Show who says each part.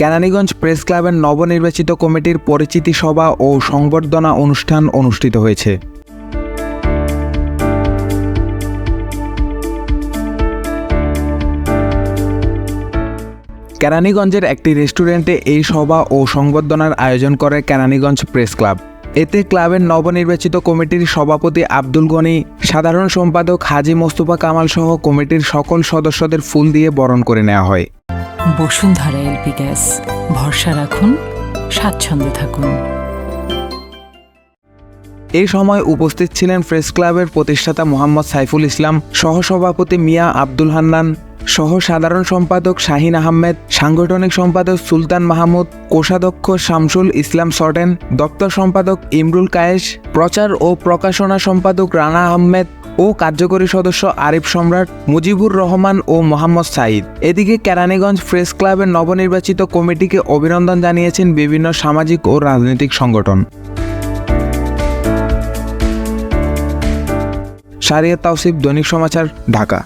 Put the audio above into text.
Speaker 1: Keraniganj press ক্লাবের নবনির্বাচিত কমিটির পরিচিতি সভা ও সংবর্ধনা অনুষ্ঠান অনুষ্ঠিত হয়েছে। কেরানীগঞ্জের একটি রেস্টুরেন্টে এই সভা ও সংবর্ধনার আয়োজন করে কেরানীগঞ্জ প্রেস ক্লাব। এতে ক্লাবের নবনির্বাচিত কমিটির সভাপতি আব্দুল গনি, সাধারণ সম্পাদক হাজি মোস্তফা কামাল সহ কমিটির সকল সদস্যদের ফুল দিয়ে বরণ করে নেওয়া হয়।
Speaker 2: বসুন্ধরা এলপি গ্যাস ভরসা রাখুন, স্বাচ্ছন্দ্যে থাকুন।
Speaker 1: এই সময় উপস্থিত ছিলেন প্রেস ক্লাবের প্রতিষ্ঠাতা মোহাম্মদ সাইফুল ইসলাম, সহসভাপতি মিয়া আব্দুল হান্নান সহ সাধারণ সম্পাদক শাহিন আহমেদ, সাংগঠনিক সম্পাদক সুলতান মাহমুদ, কোষাধ্যক্ষ শামসুল ইসলাম সটেন দপ্তর সম্পাদক ইমরুল কায়েস, প্রচার ও প্রকাশনা সম্পাদক রানা আহমেদ ও কার্যকরী সদস্য আরিফ সম্রাট, মুজিবুর রহমান ও মোহাম্মদ সাঈদ। এদিকে কেরানীগঞ্জ প্রেস ক্লাবের নবনির্বাচিত কমিটিকে অভিনন্দন জানিয়েছেন বিভিন্ন সামাজিক ও রাজনৈতিক সংগঠন। সারিয়া তাওসিফ, দৈনিক সমাচার, ঢাকা।